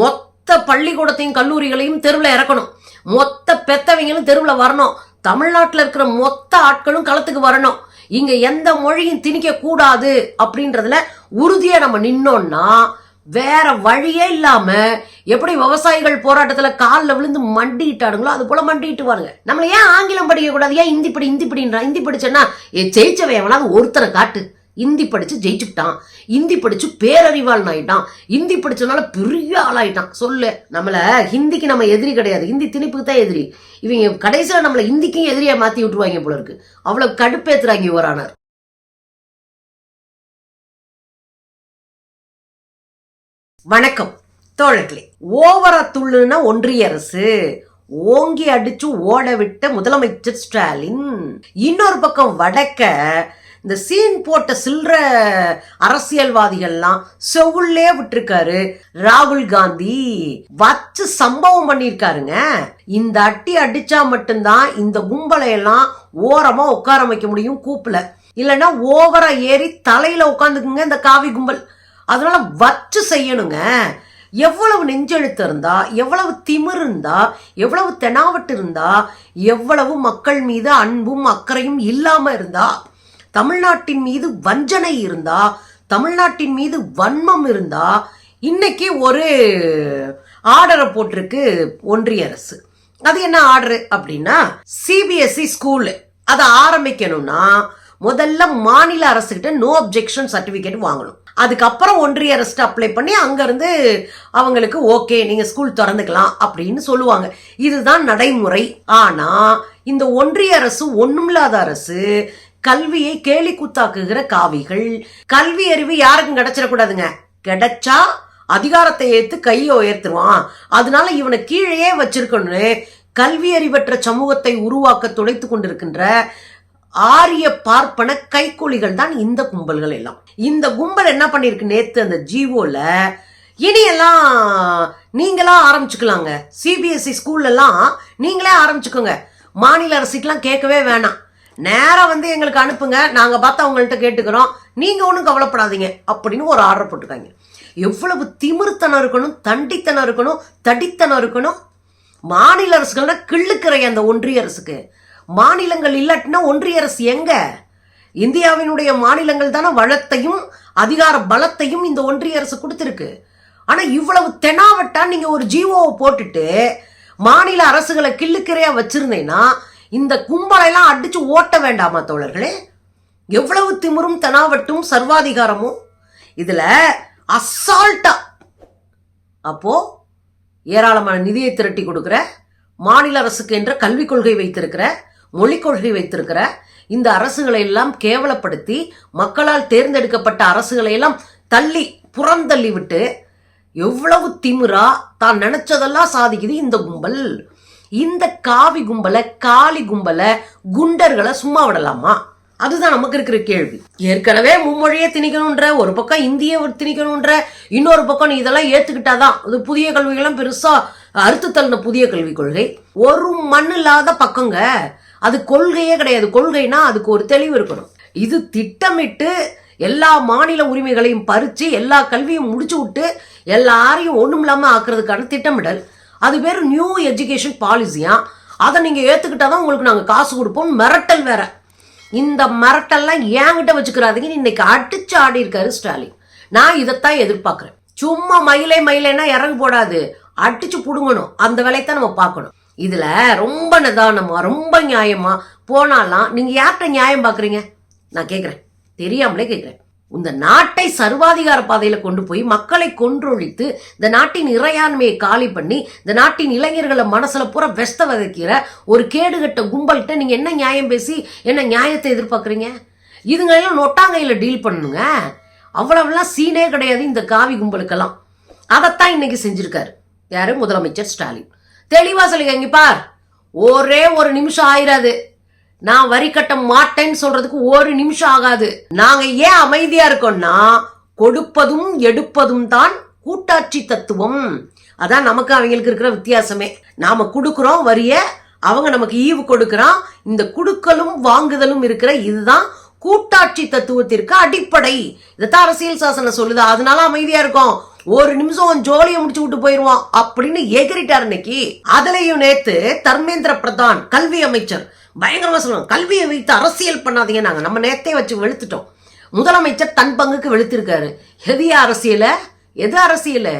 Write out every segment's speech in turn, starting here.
மொத்த பள்ளிக்கூடத்தையும் கல்லூரிகளையும் தெருவில் இறக்கணும். மொத்த பெத்தவங்களும் தெருவில் வரணும். தமிழ்நாட்டில் இருக்கிற மொத்த ஆட்களும் களத்துக்கு வரணும். இங்க எந்த மொழியும் திணிக்க கூடாது அப்படின்றதுல உறுதியா நம்ம நின்னோம்னா வேற வழியே இல்லாம எப்படி விவசாயிகள் போராட்டத்துல காலில் விழுந்து மண்டிட்டாடுங்களோ அது போல மண்டிட்டு வாருங்க நம்மள ஏன் ஆங்கிலம் படிக்க கூடாது ஏன் இந்தி படி இந்தி படின்றா? இந்தி படிச்சேன்னா ஜெயிச்சவன் எவனாவது ஒருத்தரை காட்டு. இந்தி படிச்சு ஜெயிச்சுட்டான் இந்தி படிச்சு பேரறிவாளன் ஆயிட்டான் இந்தி படித்தனால பெரிய ஆளாயிட்டான். சொல்லு நம்மளை ஹிந்திக்கு நம்ம எதிரி கிடையாது. ஹிந்தி திணிப்புக்கு தான் எதிரி. இவங்க கடைசியில நம்மளை ஹிந்திக்கும் எதிரியா மாத்தி விட்டுருவாங்க போல இருக்கு. அவ்வளவு கடுப்பேத்துறாங்க இவரானார் வணக்கம். தோழர்களே ஓவரா துள்ளுனா ஒன்றிய அரசு. ஓங்கி அடிச்சு ஓட விட்ட முதலமைச்சர் ஸ்டாலின். இன்னொரு பக்கம் வடக்க இந்த சீன் போட்ட சில்ற அரசியல்வாதிகள்லாம் செவுள்ளே விட்டுருக்காரு ராகுல் காந்தி. வச்சு சம்பவம் பண்ணியிருக்காருங்க. இந்த அட்டி அடிச்சா மட்டும்தான் இந்த கும்பலையெல்லாம் ஓரமா உட்கார வைக்க முடியும் கூப்பில். இல்லைன்னா ஓவரா ஏறி தலையில உட்காந்துக்குங்க இந்த காவி கும்பல். அதனால வச்சு செய்யணுங்க. எவ்வளவு நெஞ்செழுத்து இருந்தா எவ்வளவு திமிர் இருந்தா எவ்வளவு தெனாவட்டு இருந்தா எவ்வளவு மக்கள் மீது அன்பும் அக்கறையும் இல்லாம இருந்தா தமிழ்நாட்டின் மீது வஞ்சனை இருந்தா தமிழ்நாட்டின் மீது வன்மம் இருந்தா இன்னைக்கு ஒரு ஆர்டரை போட்டிருக்கு ஒன்றிய அரசு. அது என்ன ஆர்டர் அப்படின்னா சிபிஎஸ்இ ஸ்கூலு அதை ஆரம்பிக்கணும்னா முதல்ல மாநில அரசுகிட்ட நோ அப்ஜெக்ஷன் சர்டிபிகேட் வாங்கணும். அதுக்கப்புறம் ஒன்றிய அரசு அப்ளை பண்ணி அங்கேருந்து அவங்களுக்கு ஓகே நீங்கள் ஸ்கூல் திறந்துக்கலாம் அப்படின்னு சொல்லுவாங்க. இதுதான் நடைமுறை. ஆனால் இந்த ஒன்றிய அரசு ஒன்றும் இல்லாத அரசு கல்வியை கேலி கூத்தாக்குகிற காவிகள். கல்வி அறிவு யாருக்கும் கிடைச்சிடக்கூடாதுங்க. கிடைச்சா அதிகாரத்தை ஏத்து கையை உயர்த்துருவான் அதனால இவனை கீழே வச்சிருக்கணும்னு கல்வி அறிவற்ற சமூகத்தை உருவாக்க துடைத்து கொண்டிருக்கின்ற ஆரிய பார்ப்பன கைக்கூலிகள் தான் இந்த கும்பல்கள் எல்லாம். இந்த கும்பல் என்ன பண்ணிருக்கு நேத்து அந்த ஜீவோல இனியெல்லாம் நீங்களா ஆரம்பிச்சுக்கலாங்க. சிபிஎஸ்இ ஸ்கூல்ல எல்லாம் நீங்களே ஆரம்பிச்சுக்கோங்க. மாநில அரசுக்கெல்லாம் கேட்கவே வேணாம். நேராக வந்து எங்களுக்கு அனுப்புங்க. நாங்கள் பார்த்து அவங்கள்ட்ட கேட்டுக்கிறோம். நீங்கள் ஒன்றும் கவலைப்படாதீங்க. அப்படின்னு ஒரு ஆர்டர் போட்டுருக்காங்க எவ்வளவு திமிர்த்தனம் இருக்கணும் தண்டித்தனம் இருக்கணும் தடித்தனம் இருக்கணும். மாநில அரசுகள்னா கிள்ளுக்கிறை அந்த ஒன்றிய அரசுக்கு. மாநிலங்கள் இல்லாட்டினா ஒன்றிய அரசு எங்க? இந்தியாவினுடைய மாநிலங்கள் தானே வளத்தையும் அதிகார பலத்தையும் இந்த ஒன்றிய அரசு கொடுத்துருக்கு. ஆனால் இவ்வளவு தெனாவட்டா நீங்கள் ஒரு ஜீவோவை போட்டுட்டு மாநில அரசுகளை கிள்ளுக்கிறையா வச்சிருந்தீங்கன்னா இந்த கும்பலையெல்லாம் அடிச்சு ஓட்ட வேண்டாமா தோழர்களே? எவ்வளவு திமிரும் தனாவட்டும் சர்வாதிகாரமும்? இதுல அசால்ட்டா. அப்போ ஏராளமான நிதியை திரட்டி கொடுக்குற மாநில அரசுக்கு என்ற கல்விக் கொள்கை வைத்திருக்கிற மொழிக் கொள்கை வைத்திருக்கிற இந்த அரசுகளை எல்லாம் கேவலப்படுத்தி மக்களால் தேர்ந்தெடுக்கப்பட்ட அரசுகளை எல்லாம் தள்ளி புறந்தள்ளி விட்டு எவ்வளவு திமிரா தான் நினைச்சதெல்லாம் சாதிக்குது இந்த கும்பல். இந்த காவி கும்பலை காளி கும்பலை குண்டர்களை சும்மா விடலாமா? அதுதான் நமக்கு இருக்கிற கேள்வி. ஏற்கனவே மும்மொழியை திணிக்கணுன்ற ஒரு பக்கம் இந்திய திணிக்கணுன்ற இன்னொரு பக்கம் நீ இதெல்லாம் ஏத்துக்கிட்டாதான். இது புதிய கல்விகள்லாம் பெருசா அறுத்து தள்ளின புதிய கல்விக் கொள்கை. ஒரு மண் இல்லாத பக்கங்க அது கொள்கையே கிடையாது. கொள்கைனா அதுக்கு ஒரு தெளிவு இருக்கணும். இது திட்டமிட்டு எல்லா மாநில உரிமைகளையும் பறிச்சு எல்லா கல்வியும் முடிச்சு விட்டு எல்லாரையும் ஒண்ணும் இல்லாம ஆக்குறதுக்கான திட்டமிடல். அது பேர் நியூ எஜுகேஷன் பாலிசியா அதை நீங்கள் ஏற்றுக்கிட்டா தான் உங்களுக்கு நாங்கள் காசு கொடுப்போம். மிரட்டல் வேற. இந்த மிரட்டல்லாம் ஏங்கிட்ட வச்சுக்கிறாதீங்க. இன்னைக்கு அடிச்சு ஆடி இருக்காரு ஸ்டாலின். நான் இதைத்தான் எதிர்பார்க்குறேன். சும்மா மயிலே மயிலேன்னா இறங்கு போடாது. அடிச்சு புடுங்கணும். அந்த வேலையத்தான் நம்ம பார்க்கணும். இதுல ரொம்ப நிதானமா ரொம்ப நியாயமா போனாலாம் நீங்க யார்கிட்ட நியாயம் பாக்குறீங்க நான் கேட்குறேன் தெரியாமலே கேட்குறேன் இந்த நாட்டை சர்வாதிகார பாதையில கொண்டு போய் மக்களை கொன்றொழித்து இந்த நாட்டின் இறையாண்மையை காலி பண்ணி இந்த நாட்டின் இளைஞர்களை மனசுல பூரா வெஸ்த விதைக்கிற ஒரு கேடுகட்ட கும்பல்கிட்ட நீங்க என்ன நியாயம் பேசி என்ன நியாயத்தை எதிர்பார்க்குறீங்க? இதுங்களெல்லாம் நொட்டாங்கையில் டீல் பண்ணுங்க அவ்வளவுலாம் சீனே கிடையாது இந்த காவி கும்பலுக்கெல்லாம். அதைத்தான் இன்னைக்கு செஞ்சிருக்காரு. யாரு? முதலமைச்சர் ஸ்டாலின். தெளிவா சொல்லுங்க இங்க பார். ஒரே ஒரு நிமிஷம் ஆயிராது. நான் வரி கட்ட மாட்டேன்னு சொல்றதுக்கு ஒரு நிமிஷம் ஆகாது. நாங்க ஏன் அமைதியா இருக்கோம்னா கொடுப்பதும் எடுப்பதும் தான் கூட்டாட்சி தத்துவம். அதான் நமக்கு அவங்களுக்கு இருக்கிற வித்தியாசமே. நாம கொடுக்குறோம் வரிய அவங்க நமக்கு ஈவு கொடுக்குறான். இந்த குடுக்கலும் வாங்குதலும் இருக்கிற இதுதான் கூட்டாட்சி தத்துவத்திற்கு அடிப்படை. இதைத்தான் அரசியல் சாசனம் சொல்லுது. அதனால அமைதியா இருக்கும். ஒரு நிமிஷம் ஜோலியை முடிச்சு விட்டு போயிருவோம் அப்படின்னு எகிரிட்டார் இன்னைக்கு. அதுலயும் நேத்து தர்மேந்திர பிரதான் கல்வி அமைச்சர் பயங்கரமாக சொல்லுவாங்க. கல்வியை வைத்து அரசியல் பண்ணாதீங்க நாங்கள் நம்ம நேத்தே வச்சு வெளுத்துட்டோம். முதலமைச்சர் தன் பங்குக்கு வெளுத்திருக்காரு. எது அரசியலை? எது அரசியல்?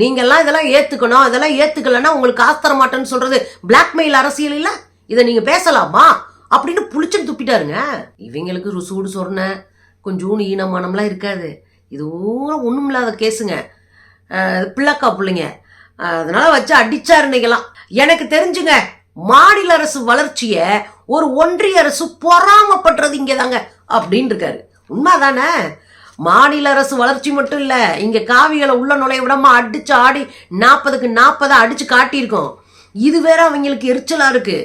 நீங்கள்லாம் இதெல்லாம் ஏற்றுக்கணும் இதெல்லாம் ஏற்றுக்கலன்னா உங்களுக்கு காசு தர மாட்டேன்னு சொல்றது பிளாக்மெயில் அரசியல் இல்லை? இதை நீங்கள் பேசலாமா? அப்படின்னு புளிச்சுன்னு துப்பிட்டாருங்க. இவங்களுக்கு ருசூடு சொன்ன கொஞ்சோண்டு ஈனமானம்லாம் இருக்காது. இது ஒன்றும் இல்லாத கேஸுங்க. பிள்ளைக்கா பிள்ளைங்க. அதனால் அதனால வச்சு அடிச்சாரு இன்னைக்கெல்லாம். எனக்கு தெரிஞ்சுங்க மாநில அரசு வளர்ச்சிய ஒரு ஒன்றிய அரசு பொறாமப்படுறது இங்கே தாங்க அப்படின்னு இருக்காரு உண்மைதானே? மாநில அரசு வளர்ச்சி மட்டும் இல்லை இங்கே காவிகளை உள்ள நுழைய விடாம அடிச்சு ஆடி நாற்பதுக்கு நாற்பதை அடிச்சு காட்டியிருக்கோம். இது வேற அவங்களுக்கு எரிச்சலா இருக்கு.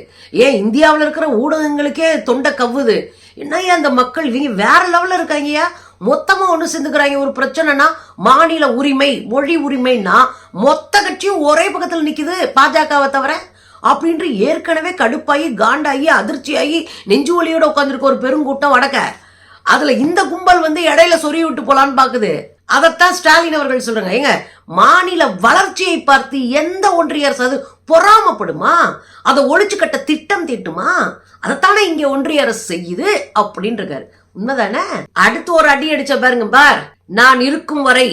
ஏன் இந்தியாவில் இருக்கிற ஊடகங்களுக்கே தொண்டை கவ்வுது. என்னய்யா அந்த மக்கள் இவங்க வேற லெவலில் இருக்காங்கய்யா? மொத்தமாக ஒன்று சேர்ந்துக்கிறாங்க. ஒரு பிரச்சனைனா மாநில உரிமை மொழி உரிமைன்னா மொத்த கட்சியும் ஒரே பக்கத்தில் நிற்கிது பாஜகவை தவிர அப்படின்ட்டு ஏற்கனவே கடுப்பாகி காண்டாகி அதிர்ச்சியாகி நெஞ்சு ஒலியோட உட்காந்துருக்க ஒரு பெருங்கூட்டம் வடக்க. அதில் இந்த கும்பல் வந்து இடையில சொறி விட்டு போலான்னு பார்க்குது அதைத்தான் ஸ்டாலின் அவர்கள் சொல்றாங்க. ஏங்க மாநில வளர்ச்சியை பார்த்து எந்த ஒன்றிய அரசு அது பொறாமப்படுமா? அதை ஒழிச்சு கட்ட திட்டம் தீட்டுமா? அதைத்தானே இங்க ஒன்றிய அரசு செய்யுது அப்படின்னு இருக்காரு உண்மைதானே? அடுத்து ஒரு அடி அடிச்ச பாருங்க பார். நான் இருக்கும் வரை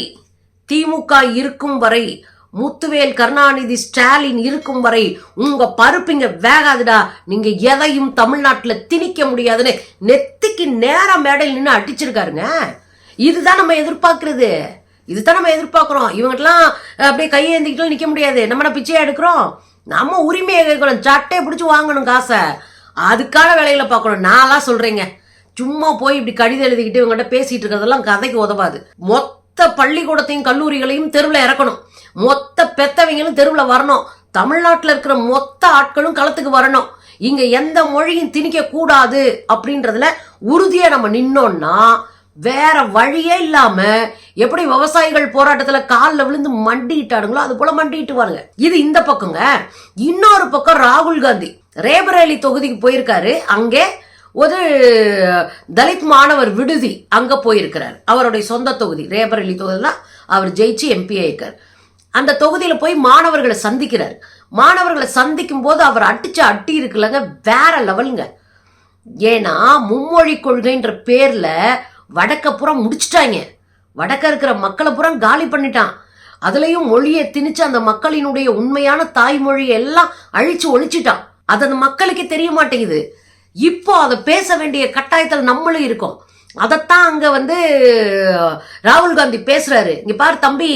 திமுக இருக்கும் வரை முத்துவேல் கருணாநிதி ஸ்டாலின் இருக்கும் வரை உங்க பருப்பிங்க வேகாதுடா. நீங்க எதையும் தமிழ்நாட்டுல திணிக்க முடியாதுன்னு நெத்திக்கு நேரம் மேடையில் நின்று அடிச்சிருக்காருங்க. இதுதான் நம்ம எதிர்பார்க்கறது. இதுதான் நம்ம எதிர்பார்க்கிறோம். இவங்கெல்லாம் அப்படியே கையேந்திக்கிட்டு நிக்க முடியாது. நம்ம பிச்சையா எடுக்கிறோம்? நம்ம உரிமையை கேட்கணும். சட்டையை பிடிச்சி வாங்கணும் காசை. அதுக்கான வேலைகளை பார்க்கணும். நான்லாம் சொல்றேங்க. சும்மா போய் இப்படி கடிதம் எழுதிக்கிட்டு இவங்ககிட்ட பேசிட்டு இருக்கிறதெல்லாம் கதைக்கு உதவாது. மொத்த மொத்த பள்ளிக்கூடத்தையும் கல்லூரிகளையும் தெருவில் இறக்கணும். மொத்த பெத்தவங்களும் தெருவில் வரணும். தமிழ்நாட்டில் இருக்கிற மொத்த ஆட்களும் களத்துக்கு வரணும். இங்க எந்த மொழியும் திணிக்க கூடாது அப்படின்றதுல உறுதியா நம்ம நின்னோம்னா வேற வழியே இல்லாம எப்படி விவசாயிகள் போராட்டத்துல காலில் விழுந்து மண்டிட்டானுங்களோ அது போல மண்டிட்டு வாருங்க இது இந்த பக்கங்க. இன்னொரு பக்கம் ராகுல் காந்தி. ரேபரேலி தொகுதிக்கு போயிருக்காரு. அங்கே ஒரு தலித் மாணவர் விடுதி அங்க போயிருக்கிறார். அவருடைய சொந்த தொகுதி ரேபரேலி தொகுதியெல்லாம் அவர் ஜெயிச்சு எம்பி ஆயிருக்கார் அந்த தொகுதியில போய் மாணவர்களை சந்திக்கிறார். மாணவர்களை சந்திக்கும் போது அவர் அடிச்ச அட்டி இருக்குல்லங்க வேற லெவலுங்க. ஏன்னா மும்மொழி கொள்கைன்ற பேர்ல வடக்க புறம் முடிச்சிட்டாங்க. வடக்க இருக்கிற மக்களை புறம் காலி பண்ணிட்டான். அதுலயும் மொழியை திணிச்சு அந்த மக்களினுடைய உண்மையான தாய்மொழியை எல்லாம் அழிச்சு ஒழிச்சிட்டான். அது அந்த மக்களுக்கே தெரிய மாட்டேங்குது. இப்போ அதை பேச வேண்டிய கட்டாயத்தில் நம்மளும் இருக்கோம். அதைத்தான் அங்கே வந்து ராகுல் காந்தி பேசுறாரு. இங்க பாரு தம்பி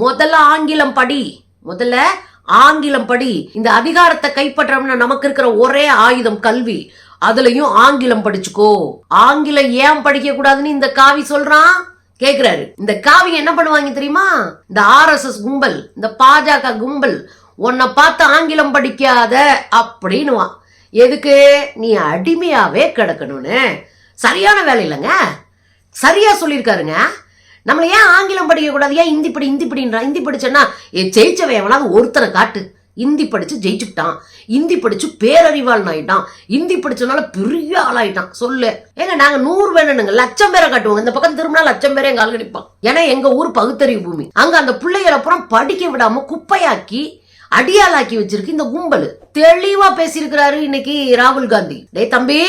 முதல்ல ஆங்கிலம் படி முதல்ல ஆங்கிலம் படி. இந்த அதிகாரத்தை கைப்பற்றோம்னா நமக்கு இருக்கிற ஒரே ஆயுதம் கல்வி. அதுலயும் ஆங்கிலம் படிச்சுக்கோ. ஆங்கிலம் ஏன் படிக்க கூடாதுன்னு இந்த காவி சொல்றான். கேக்குறாரு. இந்த காவி என்ன பண்ணுவாங்க தெரியுமா? இந்த ஆர்எஸ்எஸ் கும்பல் இந்த பாஜக கும்பல் உன்னை பார்த்து ஆங்கிலம் படிக்காத அப்படின்னுவான். எதுக்கு? நீ அடிமையாவே கிடக்கணும்னு. சரியான வேலை இல்லைங்க. சரியா சொல்லியிருக்காருங்க. நம்மள ஏன் ஆங்கிலம் படிக்கக்கூடாது ஏன் இந்தி படி இந்தி படின்றா? இந்தி படிச்சேன்னா ஜெயிச்சவன் எவனாவது ஒருத்தனை காட்டு. இந்தி படிச்சு ஜெயிச்சுட்டான். இந்தி படிச்சு பேரறிவாளன் ஆயிட்டான். இந்தி படிச்சதுனால பெரிய ஆளாயிட்டான். சொல்லு. ஏங்க நாங்க நூறு வேணுங்க லட்சம் பேரை காட்டுவோங்க. இந்த பக்கம் திரும்பினா லட்சம் பேரை எங்க ஆள் ஏன்னா எங்க ஊர் பகுத்தறிவு பூமி. அங்க அந்த பிள்ளைகளை அப்புறம் படிக்க விடாம குப்பையாக்கி அடியாளாக்கி வச்சிருக்கு இந்த கும்பல். தெளிவா பேசியிருக்கிறாரு இன்னைக்கு ராகுல் காந்தி. டே தம்பி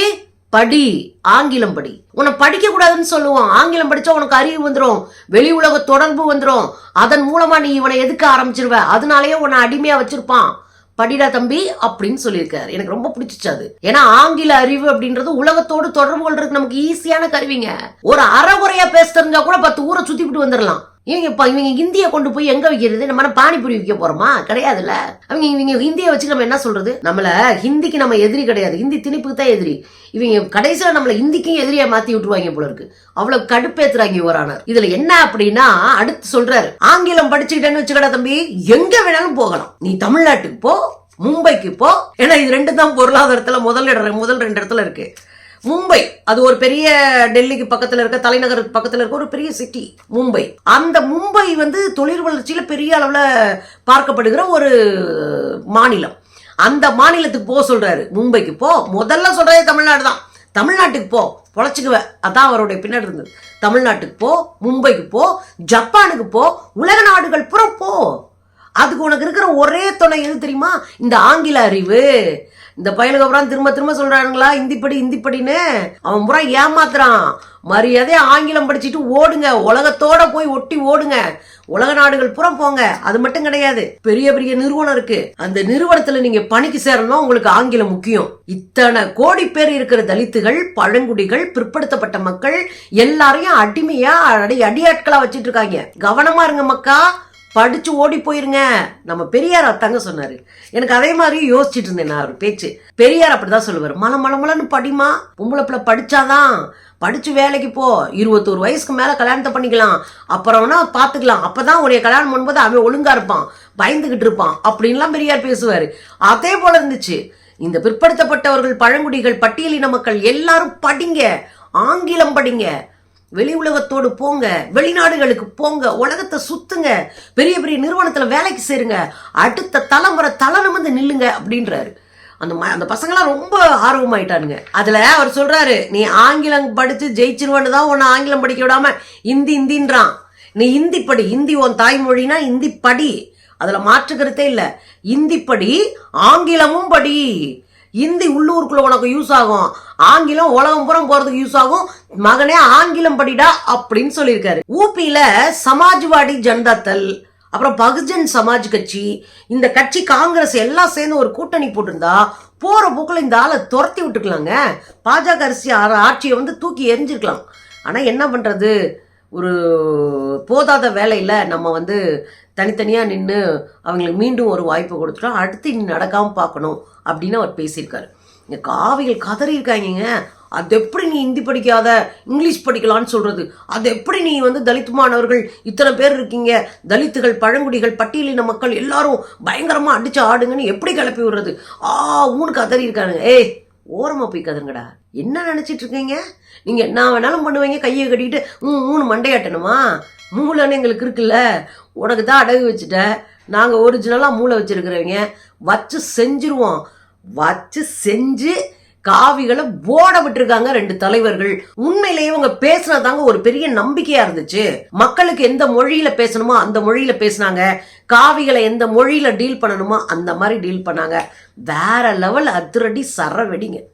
படி ஆங்கிலம் படி. உன்னை படிக்க கூடாதுன்னு சொல்லுவோம் ஆங்கிலம் படிச்சா உனக்கு அறிவு வந்துடும் வெளி உலக தொடர்பு வந்துடும் அதன் மூலமா நீ இவனை எதுக்க ஆரம்பிச்சிருவ? அதனாலயே உன்னை அடிமையா வச்சிருப்பான். படிடா தம்பி அப்படின்னு சொல்லியிருக்காரு. எனக்கு ரொம்ப பிடிச்சிச்சு அது. ஏன்னா ஆங்கில அறிவு அப்படின்றது உலகத்தோடு தொடர்பு கொள்றதுக்கு நமக்கு ஈஸியான கருவிங்க. ஒரு அறகுறையா பேச தெரிஞ்சா கூட பத்து ஊரை சுத்திவிட்டு வந்துடலாம் இவங்க இப்போ இவங்க இந்தியை கொண்டு போய் எங்கே வைக்கிறது? நம்ம பானிபூரி விற்க போறோமா? கிடையாதுல்ல. அவங்க இவங்க ஹிந்தியை வச்சு நம்ம என்ன சொல்கிறது நம்மளை ஹிந்திக்கு நம்ம எதிரி கிடையாது. ஹிந்தி திணிப்புக்கு தான் எதிரி. இவங்க கடைசியில் நம்மளை ஹிந்திக்கும் எதிரியை மாற்றி விட்டுருவாங்க போல இருக்கு. அவ்வளோ கடுப்பேத்துறாங்க இவரானார் இதில் என்ன அப்படின்னா அடுத்து சொல்கிறாரு ஆங்கிலம் படிச்சுக்கிட்டேன்னு வச்சுக்கடா தம்பி. எங்கே வேணாலும் போகலாம். நீ தமிழ்நாட்டுக்கு போ மும்பைக்கு போ. ஏன்னா இது ரெண்டு தான் பொருளாதாரத்தில் முதல் இடம் முதல் ரெண்டு இடத்துல இருக்கு. மும்பை. அது ஒரு பெரிய டெல்லிக்கு பக்கத்துல இருக்க தலைநகருக்கு பக்கத்துல இருக்க ஒரு பெரிய சிட்டி மும்பை. அந்த மும்பை வந்து தொழில் வளர்ச்சியில பெரிய அளவுல பார்க்கப்படுகிற ஒரு மாநிலம். அந்த மாநிலத்துக்கு போக சொல்றாரு. மும்பைக்கு போ. முதல்ல சொல்றதே தமிழ்நாடு தான். தமிழ்நாட்டுக்கு போ. பொழைச்சிக்குவ. அதான் அவருடைய பின்னாடி இருந்தது. தமிழ்நாட்டுக்கு போ. மும்பைக்கு போ. ஜப்பானுக்கு போ. உலக நாடுகள் புறம் போ. அதுக்கு உனக்கு இருக்கிற ஒரே துணை எது தெரியுமா? இந்த ஆங்கில அறிவு. இந்த பயலுக்கு அப்புறம் திரும்ப திரும்ப சொல்றானுங்களா? இந்திப்படி இந்திப்படின்னு படின்னு. அவன் புறா ஏமாத்துறான். மரியாதை ஆங்கிலம் படிச்சுட்டு ஓடுங்க. உலகத்தோட போய் ஒட்டி ஓடுங்க. உலக நாடுகள் புறம் போங்க. அது மட்டும் கிடையாது. பெரிய பெரிய நிறுவனம் இருக்கு. அந்த நிறுவனத்துல நீங்க பணிக்கு சேரணும் உங்களுக்கு ஆங்கிலம் முக்கியம். இத்தனை கோடி பேர் இருக்கிற தலித்துகள் பழங்குடிகள் பிற்படுத்தப்பட்ட மக்கள் எல்லாரையும் அடிமையா அடி அடியாட்களா வச்சிட்டு இருக்காங்க. கவனமா இருங்க மக்கா. படிச்சு ஓடி போயிருங்க. நம்ம பெரியார் அத்தாங்க சொன்னாரு. எனக்கு அதே மாதிரி யோசிச்சுட்டு இருந்தேன் நான் அவர் பேச்சு. பெரியார் அப்படிதான் சொல்லுவார். மல மல மலன்னு படிமா பொம்பளை பிள்ளை படிச்சாதான். படிச்சு வேலைக்கு போ. இருபத்தோரு வயசுக்கு மேல கல்யாணத்தை பண்ணிக்கலாம். அப்புறம்னா பாத்துக்கலாம். அப்பதான் உடைய கல்யாணம் பண்ணும்போது அவன் ஒழுங்கா இருப்பான். பயந்துகிட்டு இருப்பான். அப்படின்லாம் பெரியார் பேசுவாரு. அதே போல இருந்துச்சு. இந்த பிற்படுத்தப்பட்டவர்கள் பழங்குடிகள் பட்டியலின மக்கள் எல்லாரும் படிங்க. ஆங்கிலம் படிங்க. வெளி உலகத்தோடு போங்க வெளிநாடுகளுக்கு போங்க உலகத்தை சுத்துங்க பெரிய பெரிய நிறுவனத்தில் வேலைக்கு சேருங்க அடுத்த தலைமுறை தலை வந்து நில்லுங்க அப்படின்றாரு. அந்த ம- அந்த பசங்களாம் ரொம்ப ஆர்வமாயிட்டானுங்க. அதில் அவர் சொல்கிறாரு நீ ஆங்கிலம் படித்து ஜெயிச்சிருவானு தான் உன்னை ஆங்கிலம் படிக்க விடாம இந்தி இந்தின்றான். நீ இந்தி படி இந்தி உன் தாய்மொழினா இந்தி படி. அதில் மாற்றுக்கிறதே இல்லை. இந்தி படி ஆங்கிலமும் படி. இந்தி உள்ளூருக்குள்ள உனக்கு யூஸ் ஆகும். ஆங்கிலம் உலகம் புறம் போறதுக்கு யூஸ் ஆகும். மகனே ஆங்கிலம் படிடா அப்படின்னு சொல்லியிருக்காரு. ஊபியில சமாஜ்வாடி ஜனதா தள் அப்புறம் பகுஜன் சமாஜ் கட்சி இந்த கட்சி காங்கிரஸ் எல்லாம் சேர்ந்து ஒரு கூட்டணி போட்டிருந்தா போற போக்கில் இந்த ஆளை துரத்தி விட்டுக்கலாங்க. பாஜக அரிசி ஆட்சியை வந்து தூக்கி எரிஞ்சிருக்கலாம் ஆனா என்ன பண்றது? ஒரு போதாத வேலையில் நம்ம வந்து தனித்தனியாக நின்று அவங்களுக்கு மீண்டும் ஒரு வாய்ப்பு கொடுத்துட்டோம். அடுத்து இனி நடக்காமல் பார்க்கணும் அப்படின்னு அவர் பேசியிருக்காரு. இங்கே காவிகள் கதறியிருக்காங்க அது எப்படி நீ ஹிந்தி படிக்காத இங்கிலீஷ் படிக்கலாம்னு சொல்றது? அது எப்படி நீ வந்து தலித் மாணவர்கள் இத்தனை பேர் இருக்கீங்க? தலித்துகள் பழங்குடிகள் பட்டியலின மக்கள் எல்லாரும் பயங்கரமாக அடிச்சு ஆடுங்கன்னு எப்படி கிளப்பி விடுறது? ஆ ஊனு கதறி இருக்கானுங்க ஏய் ஓரமா போய் கதருங்கடா. என்ன நினச்சிட்டு இருக்கீங்க? நீங்கள் என்ன வேணாலும் பண்ணுவீங்க. கையை கட்டிட்டு ம் மூணு மண்டையாட்டணுமா? மூளைன்னு எங்களுக்கு இருக்குல்ல. உனக்கு தான் அடகு வச்சுட்டேன். நாங்கள் ஒரிஜினலாக மூளை வச்சிருக்கிறவங்க. வச்சு செஞ்சிருவோம். வச்சு செஞ்சு காவிகளை போட விட்டுருக்காங்க ரெண்டு தலைவர்கள். உண்மையிலேயே இவங்க பேசுனதாங்க ஒரு பெரிய நம்பிக்கையா இருந்துச்சு. மக்களுக்கு எந்த மொழியில பேசணுமோ அந்த மொழியில பேசுனாங்க. காவிகளை எந்த மொழியில டீல் பண்ணணுமோ அந்த மாதிரி டீல் பண்ணாங்க. வேற லெவல் அதிரடி சர வெடிங்க